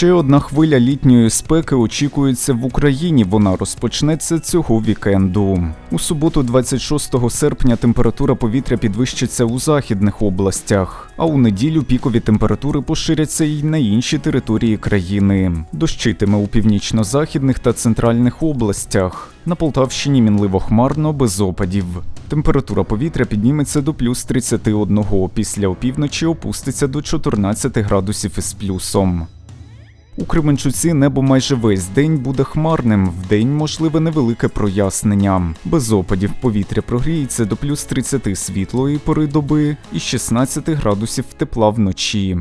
Ще одна хвиля літньої спеки очікується в Україні. Вона розпочнеться цього вікенду. У суботу, 26 серпня, температура повітря підвищиться у західних областях, а у неділю пікові температури поширяться й на інші території країни. Дощитиме у північно-західних та центральних областях. На Полтавщині мінливо хмарно без опадів. Температура повітря підніметься до плюс 31, після опівночі опуститься до 14 градусів із плюсом. У Кременчуці небо майже весь день буде хмарним, вдень можливе невелике прояснення. Без опадів повітря прогріється до плюс 30 світлої пори доби і 16 градусів тепла вночі.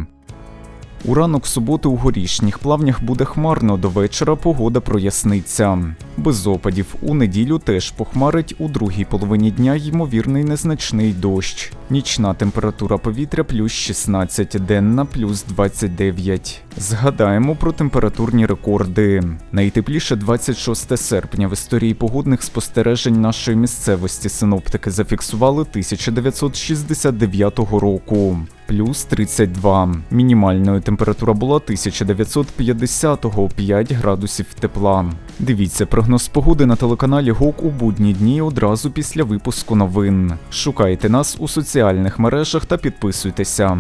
У ранок суботи у горішніх плавнях буде хмарно, до вечора погода проясниться. Без опадів у неділю теж похмарить у другій половині дня ймовірний незначний дощ. Нічна температура повітря плюс 16, денна плюс 29. Згадаємо про температурні рекорди. Найтепліше 26 серпня в історії погодних спостережень нашої місцевості синоптики зафіксували 1969 року. Плюс 32. Мінімальною температура була 1950-го 5 градусів тепла. Дивіться прогноз погоди на телеканалі ГОК у будні дні одразу після випуску новин. Шукайте нас у соціальних мережах та підписуйтеся.